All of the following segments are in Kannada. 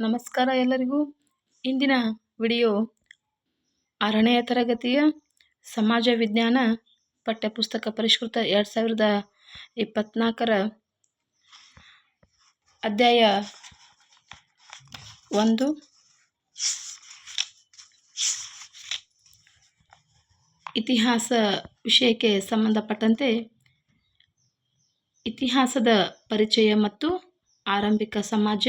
ನಮಸ್ಕಾರ ಎಲ್ಲರಿಗೂ. ಇಂದಿನ ವಿಡಿಯೋ ಆರನೆಯ ತರಗತಿಯ ಸಮಾಜ ವಿಜ್ಞಾನ ಪಠ್ಯಪುಸ್ತಕ ಪರಿಷ್ಕೃತ ಎರಡು ಸಾವಿರದ ಇಪ್ಪತ್ನಾಲ್ಕರ ಅಧ್ಯಾಯ ಒಂದು. ಇತಿಹಾಸ ವಿಷಯಕ್ಕೆ ಸಂಬಂಧಪಟ್ಟಂತೆ ಇತಿಹಾಸದ ಪರಿಚಯ ಮತ್ತು ಆರಂಭಿಕ ಸಮಾಜ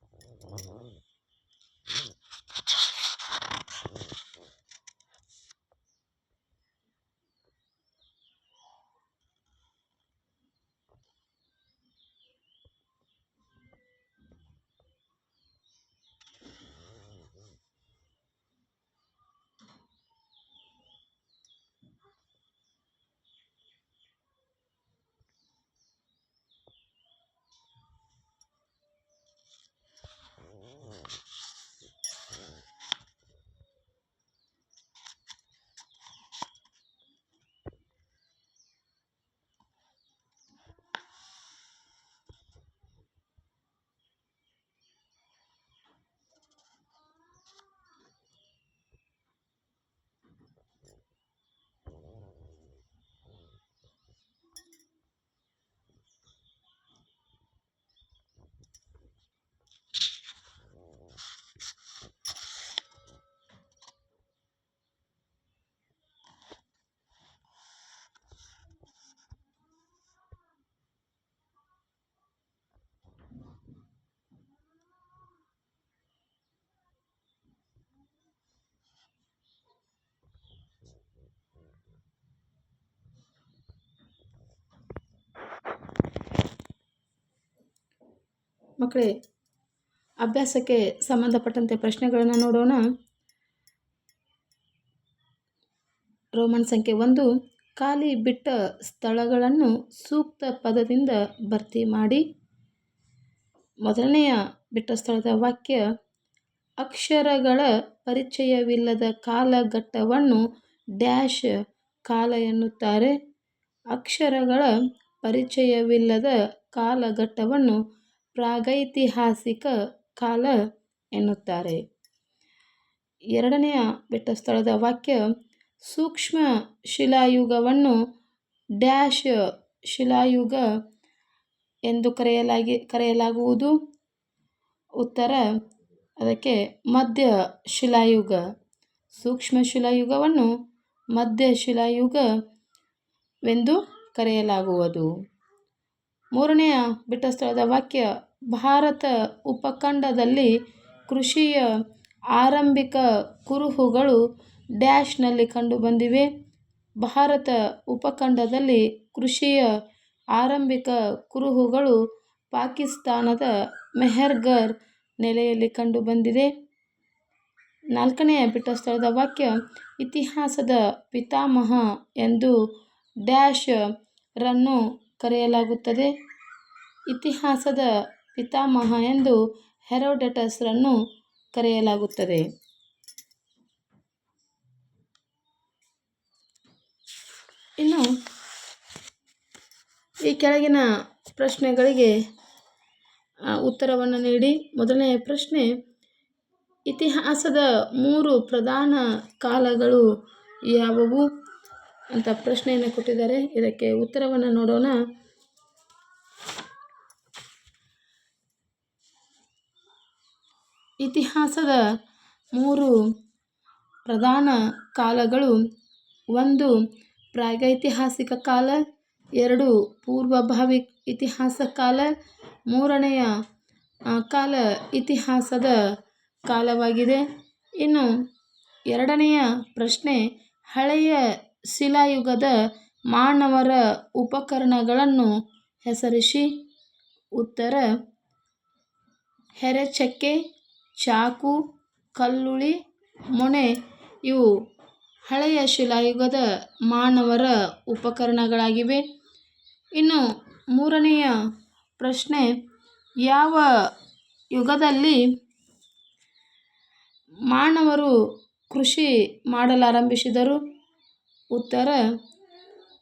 ಮಕ್ಕಳೇ, ಅಭ್ಯಾಸಕ್ಕೆ ಸಂಬಂಧಪಟ್ಟಂತೆ ಪ್ರಶ್ನೆಗಳನ್ನು ನೋಡೋಣ. ರೋಮನ್ ಸಂಖ್ಯೆ ಒಂದು, ಖಾಲಿ ಬಿಟ್ಟ ಸ್ಥಳಗಳನ್ನು ಸೂಕ್ತ ಪದದಿಂದ ಭರ್ತಿ ಮಾಡಿ. ಮೊದಲನೆಯ ಬಿಟ್ಟ ಸ್ಥಳದ ವಾಕ್ಯ, ಅಕ್ಷರಗಳ ಪರಿಚಯವಿಲ್ಲದ ಕಾಲಘಟ್ಟವನ್ನು ಡ್ಯಾಶ್ ಕಾಲ ಎನ್ನುತ್ತಾರೆ. ಅಕ್ಷರಗಳ ಪರಿಚಯವಿಲ್ಲದ ಕಾಲಘಟ್ಟವನ್ನು ಪ್ರಾಗೈತಿಹಾಸಿಕ ಕಾಲ ಎನ್ನುತ್ತಾರೆ. ಎರಡನೆಯ ಬೆಟ್ಟ ಸ್ಥಳದ ವಾಕ್ಯ, ಸೂಕ್ಷ್ಮ ಶಿಲಾಯುಗವನ್ನು ಡ್ಯಾಶ್ ಶಿಲಾಯುಗ ಎಂದು ಕರೆಯಲಾಗಿ, ಕರೆಯಲಾಗುವುದು. ಉತ್ತರ, ಅದಕ್ಕೆ ಮಧ್ಯ ಶಿಲಾಯುಗ. ಸೂಕ್ಷ್ಮ ಶಿಲಾಯುಗವನ್ನು ಮಧ್ಯ ಶಿಲಾಯುಗವೆಂದು ಕರೆಯಲಾಗುವುದು. ಮೂರನೆಯ ಬಿಟ್ಟ ಸ್ಥಳದ ವಾಕ್ಯ, ಭಾರತ ಉಪಖಂಡದಲ್ಲಿ ಕೃಷಿಯ ಆರಂಭಿಕ ಕುರುಹುಗಳು ಡ್ಯಾಶ್ನಲ್ಲಿ ಕಂಡುಬಂದಿವೆ. ಭಾರತ ಉಪಖಂಡದಲ್ಲಿ ಕೃಷಿಯ ಆರಂಭಿಕ ಕುರುಹುಗಳು ಪಾಕಿಸ್ತಾನದ ಮೆಹರ್ಗರ್ ನೆಲೆಯಲ್ಲಿ ಕಂಡುಬಂದಿದೆ ನಾಲ್ಕನೆಯ ಬಿಟ್ಟ ಸ್ಥಳದ ವಾಕ್ಯ, ಇತಿಹಾಸದ ಪಿತಾಮಹ ಎಂದು ಡ್ಯಾಶ್ ರನ್ನು ಕರೆಯಲಾಗುತ್ತದೆ. ಇತಿಹಾಸದ ಪಿತಾಮಹ ಎಂದು ಹೆರೋಡಟಸ್ರನ್ನು ಕರೆಯಲಾಗುತ್ತದೆ. ಇನ್ನು ಈ ಕೆಳಗಿನ ಪ್ರಶ್ನೆಗಳಿಗೆ ಉತ್ತರವನ್ನು ನೀಡಿ. ಮೊದಲನೆಯ ಪ್ರಶ್ನೆ, ಇತಿಹಾಸದ ಮೂರು ಪ್ರಧಾನ ಕಾಲಗಳು ಯಾವುವು? ಅಂತ ಪ್ರಶ್ನೆಯನ್ನು ಕೊಟ್ಟಿದ್ದಾರೆ. ಇದಕ್ಕೆ ಉತ್ತರವನ್ನು ನೋಡೋಣ. ಇತಿಹಾಸದ ಮೂರು ಪ್ರಧಾನ ಕಾಲಗಳು, ಒಂದು ಪ್ರಾಗೈತಿಹಾಸಿಕ ಕಾಲ, ಎರಡು ಪೂರ್ವಭಾವಿ ಇತಿಹಾಸ ಕಾಲ, ಮೂರನೆಯ ಕಾಲ ಇತಿಹಾಸದ ಕಾಲವಾಗಿದೆ. ಇನ್ನು ಎರಡನೆಯ ಪ್ರಶ್ನೆ, ಹಳೆಯ ಶಿಲಾಯುಗದ ಮಾನವರ ಉಪಕರಣಗಳನ್ನು ಹೆಸರಿಸಿ ಉತ್ತರ. ಹೆರೆಚಕ್ಕೆ, ಚಾಕು, ಕಲ್ಲುಳಿ, ಮೊಣೆ ಇವು ಹಳೆಯ ಶಿಲಾಯುಗದ ಮಾನವರ ಉಪಕರಣಗಳಾಗಿವೆ. ಇನ್ನು ಮೂರನೆಯ ಪ್ರಶ್ನೆ, ಯಾವ ಯುಗದಲ್ಲಿ ಮಾನವರು ಕೃಷಿ ಮಾಡಲಾರಂಭಿಸಿದರು? ಉತ್ತರ,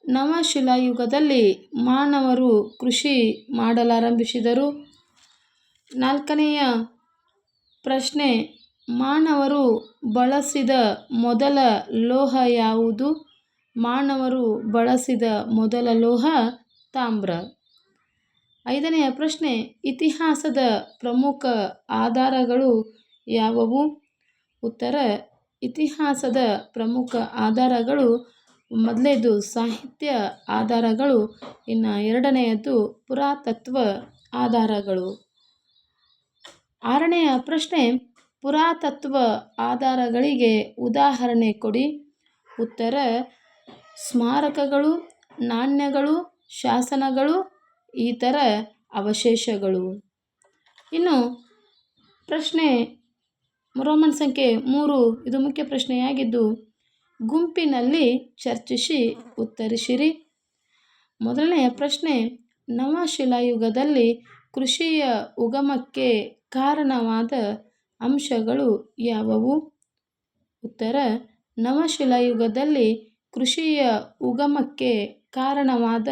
ನವಶಿಲಾಯುಗದಲ್ಲಿ ಮಾನವರು ಕೃಷಿ ಮಾಡಲಾರಂಭಿಸಿದರು. ನಾಲ್ಕನೆಯ ಪ್ರಶ್ನೆ, ಮಾನವರು ಬಳಸಿದ ಮೊದಲ ಲೋಹ ಯಾವುದು? ಮಾನವರು ಬಳಸಿದ ಮೊದಲ ಲೋಹ ತಾಮ್ರ. ಐದನೆಯ ಪ್ರಶ್ನೆ, ಇತಿಹಾಸದ ಪ್ರಮುಖ ಆಧಾರಗಳು ಯಾವುವು? ಉತ್ತರ, ಇತಿಹಾಸದ ಪ್ರಮುಖ ಆಧಾರಗಳು ಮೊದಲನೇದು ಸಾಹಿತ್ಯ ಆಧಾರಗಳು, ಇನ್ನು ಎರಡನೆಯದು ಪುರಾತತ್ವ ಆಧಾರಗಳು. ಆರನೆಯ ಪ್ರಶ್ನೆ, ಪುರಾತತ್ವ ಆಧಾರಗಳಿಗೆ ಉದಾಹರಣೆ ಕೊಡಿ. ಉತ್ತರ, ಸ್ಮಾರಕಗಳು, ನಾಣ್ಯಗಳು, ಶಾಸನಗಳು ಈ ಥರ ಅವಶೇಷಗಳು. ಇನ್ನು ಪ್ರಶ್ನೆ, ರೋಮನ್ ಸಂಖ್ಯೆ ಮೂರು, ಇದು ಮುಖ್ಯ ಪ್ರಶ್ನೆಯಾಗಿದ್ದು ಗುಂಪಿನಲ್ಲಿ ಚರ್ಚಿಸಿ ಉತ್ತರಿಸಿರಿ. ಮೊದಲನೆಯ ಪ್ರಶ್ನೆ, ನವಶಿಲಾಯುಗದಲ್ಲಿ ಕೃಷಿಯ ಉಗಮಕ್ಕೆ ಕಾರಣವಾದ ಅಂಶಗಳು ಯಾವುವು? ಉತ್ತರ, ನವಶಿಲಾಯುಗದಲ್ಲಿ ಕೃಷಿಯ ಉಗಮಕ್ಕೆ ಕಾರಣವಾದ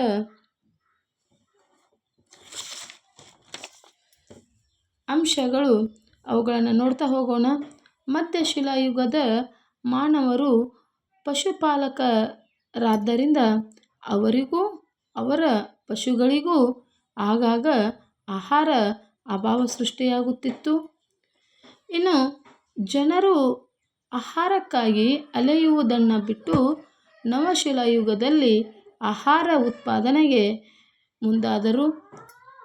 ಅಂಶಗಳು, ಅವುಗಳನ್ನು ನೋಡ್ತಾ ಹೋಗೋಣ. ಮಧ್ಯಶಿಲಾಯುಗದ ಮಾನವರು ಪಶುಪಾಲಕರಾದ್ದರಿಂದ ಅವರಿಗೂ, ಅವರ ಪಶುಗಳಿಗೂ ಆಗಾಗ ಆಹಾರ ಅಭಾವ ಸೃಷ್ಟಿಯಾಗುತ್ತಿತ್ತು. ಇನ್ನು ಜನರು ಆಹಾರಕ್ಕಾಗಿ ಅಲೆಯುವುದನ್ನು ಬಿಟ್ಟು ನವಶಿಲಾಯುಗದಲ್ಲಿ ಆಹಾರ ಉತ್ಪಾದನೆಗೆ ಮುಂದಾದರು.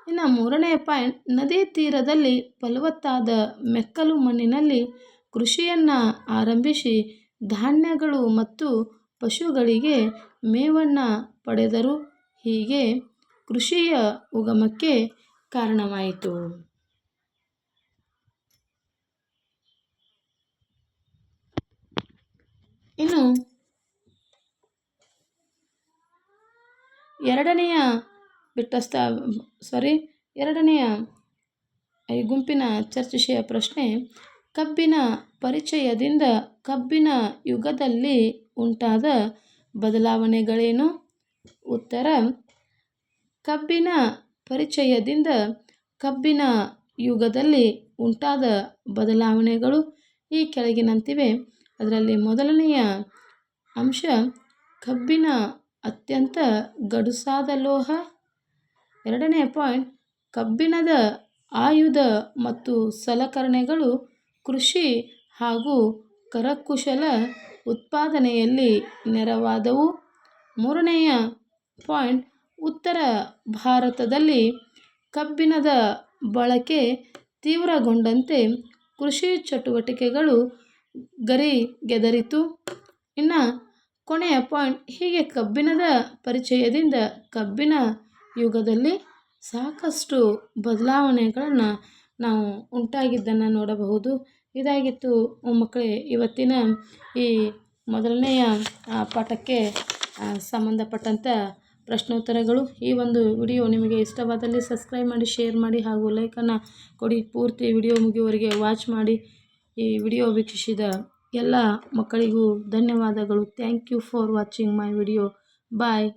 ಇನ್ನು ಮೂರನೇ ಪಾಯಿಂಟ್, ನದಿ ತೀರದಲ್ಲಿ ಫಲವತ್ತಾದ ಮೆಕ್ಕಲು ಮಣ್ಣಿನಲ್ಲಿ ಕೃಷಿಯನ್ನು ಆರಂಭಿಸಿ ಧಾನ್ಯಗಳು ಮತ್ತು ಪಶುಗಳಿಗೆ ಮೇವನ್ನು ಪಡೆದರು. ಹೀಗೆ ಕೃಷಿಯ ಉಗಮಕ್ಕೆ ಕಾರಣವಾಯಿತು. ಇನ್ನು ಎರಡನೆಯ ಬಿಟ್ಟಸ್ತ ಸಾರಿ ಎರಡನೆಯ ಈ ಗುಂಪಿನ ಚರ್ಚಿಸಿಯ ಪ್ರಶ್ನೆ ಕಬ್ಬಿನ ಪರಿಚಯದಿಂದ ಕಬ್ಬಿನ ಯುಗದಲ್ಲಿ ಉಂಟಾದ ಬದಲಾವಣೆಗಳೇನು? ಉತ್ತರ, ಕಬ್ಬಿನ ಪರಿಚಯದಿಂದ ಕಬ್ಬಿನ ಯುಗದಲ್ಲಿ ಉಂಟಾದ ಬದಲಾವಣೆಗಳು ಈ ಕೆಳಗಿನಂತಿವೆ. ಅದರಲ್ಲಿ ಮೊದಲನೆಯ ಅಂಶ, ಕಬ್ಬಿನ ಅತ್ಯಂತ ಗಡುಸಾದ ಲೋಹ. ಎರಡನೇ ಪಾಯಿಂಟ್, ಕಬ್ಬಿಣದ ಆಯುಧ ಮತ್ತು ಸಲಕರಣೆಗಳು ಕೃಷಿ ಹಾಗೂ ಕರಕುಶಲ ಉತ್ಪಾದನೆಯಲ್ಲಿ ನೆರವಾದವು. ಮೂರನೆಯ ಪಾಯಿಂಟ್, ಉತ್ತರ ಭಾರತದಲ್ಲಿ ಕಬ್ಬಿಣದ ಬಳಕೆ ತೀವ್ರಗೊಂಡಂತೆ ಕೃಷಿ ಚಟುವಟಿಕೆಗಳು ಗರಿಗೆದರಿತು. ಇನ್ನು ಕೊನೆಯ ಪಾಯಿಂಟ್, ಹೀಗೆ ಕಬ್ಬಿಣದ ಪರಿಚಯದಿಂದ ಕಬ್ಬಿನ ಯುಗದಲ್ಲಿ ಸಾಕಷ್ಟು ಬದಲಾವಣೆಗಳನ್ನು ನಾವು ಉಂಟಾಗಿದ್ದನ್ನು ನೋಡಬಹುದು. ಇದಾಗಿತ್ತು ಮಕ್ಕಳೇ, ಇವತ್ತಿನ ಈ ಮೊದಲನೆಯ ಪಾಠಕ್ಕೆ ಸಂಬಂಧಪಟ್ಟಂಥ ಪ್ರಶ್ನೋತ್ತರಗಳು. ಈ ಒಂದು ವಿಡಿಯೋ ನಿಮಗೆ ಇಷ್ಟವಾದಲ್ಲಿ ಸಬ್ಸ್ಕ್ರೈಬ್ ಮಾಡಿ, ಶೇರ್ ಮಾಡಿ ಹಾಗೂ ಲೈಕನ್ನು ಕೊಡಿ. ಪೂರ್ತಿ ವಿಡಿಯೋ ಮುಗಿಯುವವರೆಗೆ ವಾಚ್ ಮಾಡಿ. ಈ ವಿಡಿಯೋ ವೀಕ್ಷಿಸಿದ ಎಲ್ಲ ಮಕ್ಕಳಿಗೂ ಧನ್ಯವಾದಗಳು. Thank you for watching my video bye